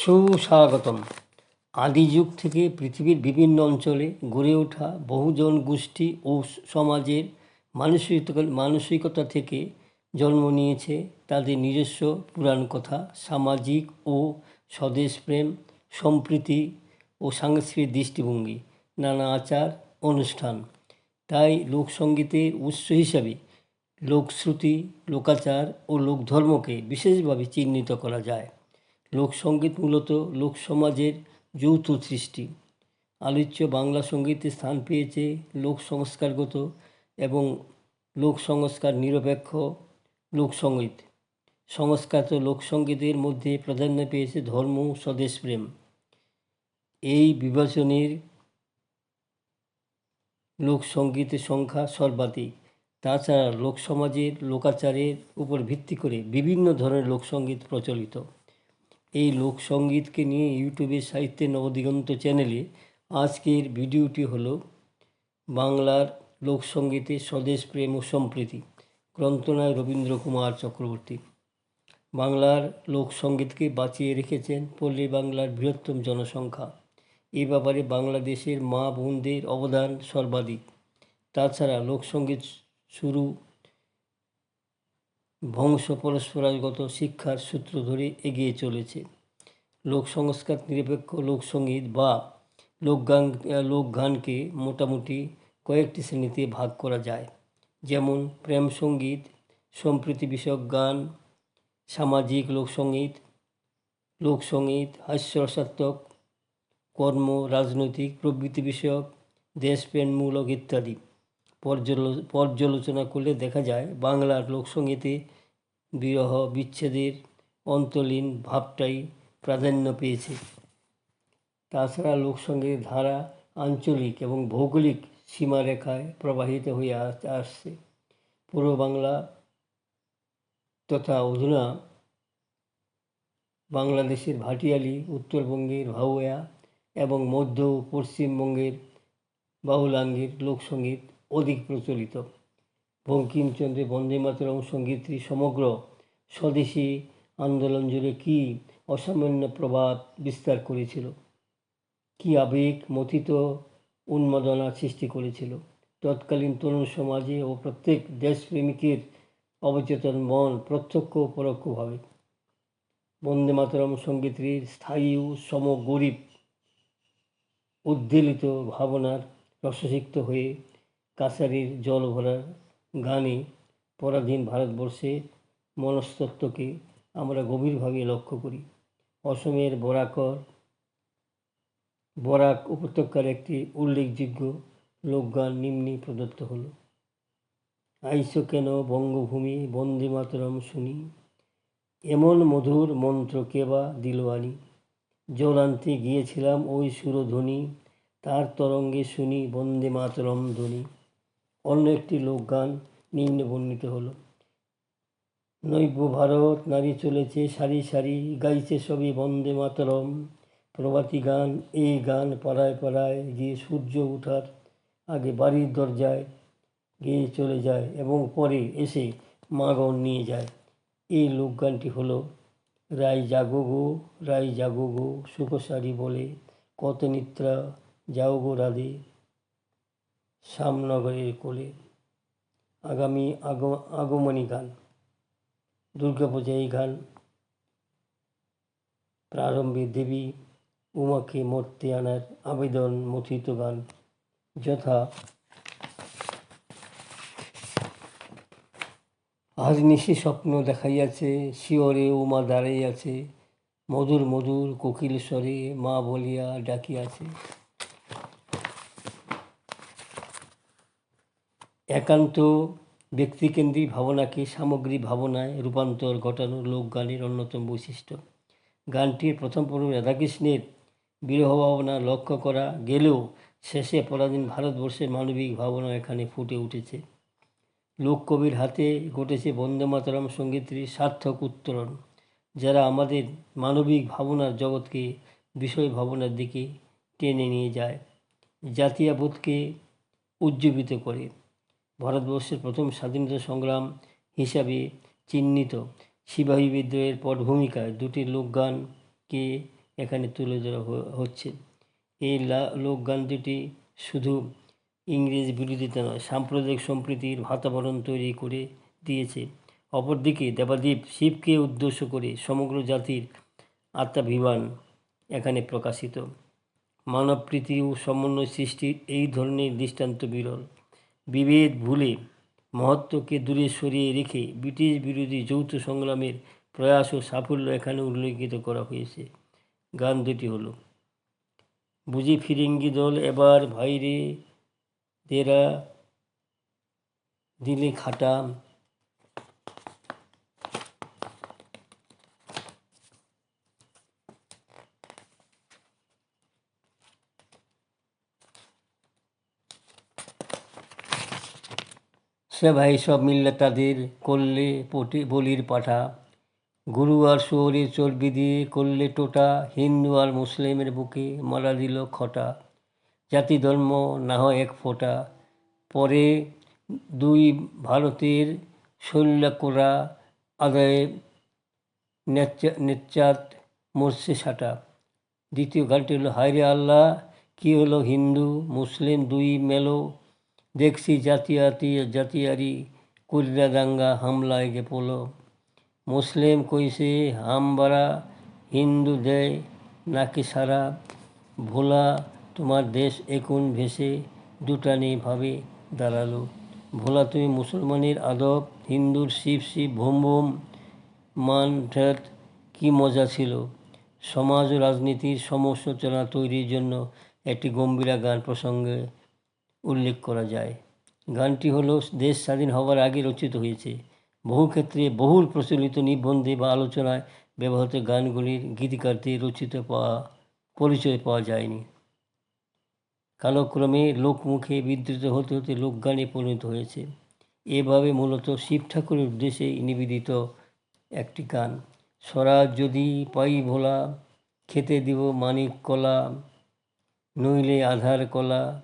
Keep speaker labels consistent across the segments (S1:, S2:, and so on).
S1: সুস্বাগতম। আদি যুগ থেকে পৃথিবীর বিভিন্ন অঞ্চলে গড়ে ওঠা বহুজন গোষ্ঠী ও সমাজের মানসিকতা মানসিকতা থেকে জন্ম নিয়েছে তাদের নিজস্ব পুরাণ কথা, সামাজিক ও স্বদেশপ্রেম সম্প্রীতি ও সাংস্কৃতিক দৃষ্টিভঙ্গি, নানা আচার, অনুষ্ঠান। তাই লোকসঙ্গীতের উৎস হিসাবে লোকশ্রুতি, লোকাচার ও লোকধর্মকে বিশেষভাবে চিহ্নিত করা যায়। লোকসঙ্গীত মূলত লোকসমাজের যৌথ সৃষ্টি। আলোচ্য বাংলা সঙ্গীতে স্থান পেয়েছে লোক সংস্কারগত এবং লোক সংস্কার নিরপেক্ষ লোকসঙ্গীত। সংস্কারিত লোকসঙ্গীতের মধ্যে প্রাধান্য পেয়েছে ধর্ম স্বদেশপ্রেম এই বিভাজনের লোকসঙ্গীতের সংখ্যা সর্বাধিক। তাছাড়া লোকসমাজের, লোকাচারের উপর ভিত্তি করে বিভিন্ন ধরনের লোকসঙ্গীত প্রচলিত। এই লোকসঙ্গীতকে নিয়ে ইউটিউবে সাহিত্যের নবদিগন্ত চ্যানেলে আজকের ভিডিওটি হলো বাংলার লোকসঙ্গীতে স্বদেশ প্রেম ও সম্প্রীতি গ্রন্থনায় রবীন্দ্র কুমার চক্রবর্তী। বাংলার লোকসঙ্গীতকে বাঁচিয়ে রেখেছেন পল্লী বাংলার বৃহত্তম জনসংখ্যা। এ ব্যাপারে বাংলাদেশের মা বোনদের অবদান সর্বাধিক। তাছাড়া লোকসঙ্গীত শুরু বংশ পরস্পরাগত শিক্ষার সূত্র ধরে এগিয়ে চলেছে। লোক সংস্কার নিরপেক্ষ লোকসঙ্গীত বা লোকগান লোকগানকে মোটামুটি কয়েকটি শ্রেণীতে ভাগ করা যায়। যেমন প্রেম সংগীত সম্প্রীতি বিষয়ক গান, সামাজিক লোকসঙ্গীত লোকসঙ্গীত হাস্যরসাত্মক, কর্ম, রাজনৈতিক প্রবৃত্তি বিষয়ক, দেশপ্রেমমূলক ইত্যাদি। পর্যালোচনা করলে দেখা যায় বাংলার লোকসঙ্গীতে বিরহ, বিচ্ছেদের অন্তলীন ভাবটাই প্রাধান্য পেয়েছে। তাছাড়া লোকসঙ্গীতের ধারা আঞ্চলিক এবং ভৌগোলিক সীমারেখায় প্রবাহিত হয়ে আসছে। পূর্ব বাংলা তথা অধুনা বাংলাদেশের ভাটিয়ালি, উত্তরবঙ্গের ভাউয়া এবং মধ্য ও পশ্চিমবঙ্গের বাউলাঙ্গের লোকসঙ্গীত অধিক প্রচলিত। বঙ্কিমচন্দ্রের বন্দে মাতরম সঙ্গীতটি সমগ্র স্বদেশী আন্দোলন জুড়ে কী অসামান্য প্রভাব বিস্তার করেছিল? কী আবেগ মথিত উন্মাদনা সৃষ্টি করেছিল? তৎকালীন তরুণ সমাজে ও প্রত্যেক দেশপ্রেমিকের অবচেতন মন প্রত্যক্ষ ও পরোক্ষভাবে। বন্দে মাতরম সঙ্গীতটির স্থায়ী ও সমগরিব উদ্বেলিত ভাবনার রসসিক্ত হয়ে কাছারির জল ভরার গানে পরাধীন ভারতবর্ষের মনস্তত্ত্বকে আমরা গভীরভাবে লক্ষ্য করি। অসমের বরাকর, বরাক উপত্যকার একটি উল্লেখযোগ্য লোকগান নিম্নে প্রদত্ত হল, আইসো কেন বঙ্গভূমি বন্দে মাতরম শুনি? এমন মধুর মন্ত্র কে বা দিল আনি? জল আনতে গিয়েছিলাম ওই সুরধ্বনি, তার তরঙ্গে শুনি বন্দে মাতরম ধ্বনি। অন্য একটি লোকগান নিম্নে বর্ণিত হলো। নৈব্য ভারত, নারী চলেছে সারি সারি, গাইছে সবই বন্দে মাতরম। প্রভাতী গান, এই গান পাড়ায় পাড়ায় গিয়ে সূর্য ওঠার আগে বাড়ির দরজায় গিয়ে চলে যায় এবং পরে এসে মাগন নিয়ে যায়। এই লোকগানটি হলো, রায় জাগো গো রাই জাগো গো, সুখসারি বলে, কত নিত্রা যাও গো রাধে। শ্যামনগরের কোলে আগামী আগ আগমনী গান দুর্গাপূজা এই গান, প্রারম্ভে দেবী উমাকে মরতে আনার আবেদন মথিত গান, যথা আজ নিশি স্বপ্ন দেখাইয়াছে শিওরে উমা দাঁড়াইয়াছে, মধুর মধুর কোকিল স্বরে মা বলিয়া ডাকিয়াছে। একান্ত ব্যক্তিকেন্দ্রিক ভাবনাকে সামগ্রিক ভাবনায় রূপান্তর ঘটানো লোকগানের অন্যতম বৈশিষ্ট্য। গানটির প্রথম পর্ব রাধাকৃষ্ণের বিরহ ভাবনা লক্ষ্য করা গেলেও শেষে পরাধীন ভারতবর্ষের মানবিক ভাবনা এখানে ফুটে উঠেছে। লোককবির হাতে ঘটেছে বন্দে মাতরম সঙ্গীতটির সার্থক উত্তরণ, যারা আমাদের মানবিক ভাবনার জগৎকে বিষয় ভাবনার দিকে টেনে নিয়ে যায় জাতীয়বোধকে উজ্জীবিত করে। ভারতবর্ষের প্রথম স্বাধীনতা সংগ্রাম হিসাবে চিহ্নিত সিপাহী বিদ্রোহের পটভূমিকায় দুটি লোকগানকে এখানে তুলে ধরা হচ্ছে। এই লোকগান দুটি শুধু ইংরেজ বিরোধিতা নয়, সাম্প্রদায়িক সম্প্রীতির ভাতাবরণ তৈরি করে দিয়েছে। অপরদিকে দেবাদেব শিবকে উদ্দেশ্য করে সমগ্র জাতির আত্মাভিমান এখানে প্রকাশিত। মানবপ্রীতি ও সমন্বয় সৃষ্টির এই ধরনের দৃষ্টান্ত বিরল। বিভেদ ভুলে মহত্বকে দূরে সরিয়ে রেখে ব্রিটিশ বিরোধী যৌথ সংগ্রামের প্রয়াস ও সাফল্য এখানে উল্লেখিত করা হয়েছে। গান দুটি হলো, বুঝি ফিরিঙ্গি দল এবার ভাইরে দেরা দিলে খাটা সে ভাই, সব মিললে তাদের করলে পটি, বলির পাঠা। গুরু আর শহরে চর্বি দিয়ে করলে টোটা, হিন্দু আর মুসলিমের বুকে মারা দিল খটা। জাতি ধর্ম না হয় এক ফোঁটা। পরে দুই ভারতের শৈল্যকোরা আদায়ে নেচ্চাত মরছে সাটা। দ্বিতীয় গানটি হলো, হায়রে আল্লাহ, কি হলো হিন্দু, মুসলিম দুই মেলো দেখছি জাতিয়াতি, জাতিয়ারি কুর্রা দাঙ্গা হামলায় যে পোলো। মুসলিম কইছে হামবারা হিন্দু দেয় নাকি সারা। ভোলা, তোমার দেশ এখন ভেসে দুটানি ভাবে দাঁড়াল। ভোলা, তুমি মুসলমানের আদব, হিন্দুর শিব শিব ভোম ভোম, মান ঠেট কী মজা ছিল। সমাজ ও রাজনীতির সমসূচনা তৈরির জন্য একটি গম্ভীরা গান প্রসঙ্গে উল্লেখ করা যায়। গানটি হলো দেশ স্বাধীন হওয়ার আগে রচিত হয়েছে। বহু ক্ষেত্রে বহুল প্রচলিত নিবন্ধে বা আলোচনায় ব্যবহৃত গানগুলির গীতিকারদের রচিত পাওয়া, পরিচয় পাওয়া যায়নি। কালক্রমে লোকমুখে বিধৃত হতে হতে লোকগানে পরিণত হয়েছে। এভাবে মূলত শিব ঠাকুরের উদ্দেশ্যে নিবেদিত একটি গান। স্বরাজ যদি পাই ভোলা, খেতে দিব মানিক কলা, নইলে আধার কলা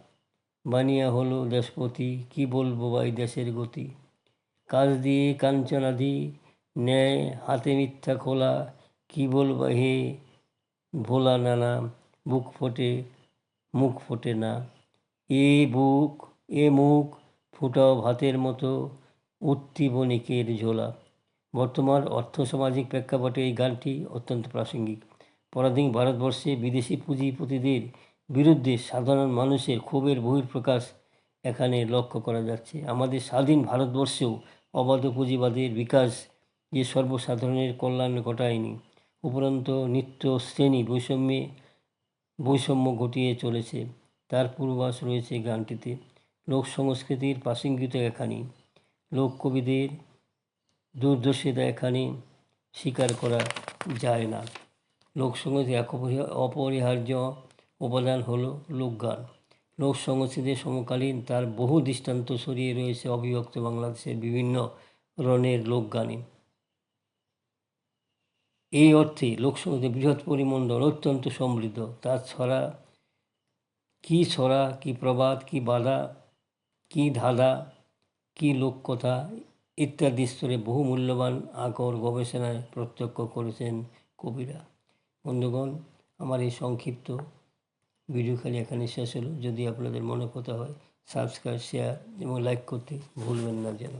S1: বানিয়া হলো দেশপতি, কি বলব ভাই দেশের গতি? কাজ দিয়ে কাঞ্চনাধি ন্যায় হাতে মিথ্যা খোলা, কি বলব হে ভোলা নানা, বুক ফোটে, মুখ ফোটে না। এ বুক, এ মুখ, ফুটাও ভাতের মতো উঠতি বণিকের ঝোলা। বর্তমান অর্থসামাজিক প্রেক্ষাপটে এই গানটি অত্যন্ত প্রাসঙ্গিক। পরাধীন ভারতবর্ষে বিদেশি পুঁজিপতিদের বিরুদ্ধে সাধারণ মানুষের ক্ষোভের বহিঃপ্রকাশ এখানে লক্ষ্য করা যাচ্ছে। আমাদের স্বাধীন ভারতবর্ষেও অবাধ পুঁজিবাদের বিকাশ যে সর্বসাধারণের কল্যাণ ঘটায়নি, উপরন্ত নিত্য শ্রেণি বৈষম্যে বৈষম্য ঘটিয়ে চলেছে, তার পূর্বাস রয়েছে গানটিতে। লোক সংস্কৃতির প্রাসঙ্গিকতা এখানে, লোক কবিদের দুর্দশিতা এখানে স্বীকার করা যায় না। লোকসংগীত এক অপরিহার্য উপাদান হলো লোকগান। লোক সংস্কৃতির সমকালীন তার বহু দৃষ্টান্ত ছড়িয়ে রয়েছে অবিভক্ত বাংলাদেশের বিভিন্ন রণের লোকগানে। এই অর্থে লোকসংগীতের বৃহৎ পরিমণ্ডল, অত্যন্ত সমৃদ্ধ। তার ছড়া কী ছড়া, কী প্রবাদ, কী বাধা, কী ধাঁধা, কী লোককথা ইত্যাদি স্তরে বহু মূল্যবান আকর গবেষণায় প্রত্যক্ষ করেছেন কবিরা। বন্ধুগণ, আমার এই সংক্ষিপ্ত ভিডিও খালি এখানে শেষ হলো। যদি আপনাদের মনে কথা হয় সাবস্ক্রাইব শেয়ার এবং লাইক করতে ভুলবেন না যেন।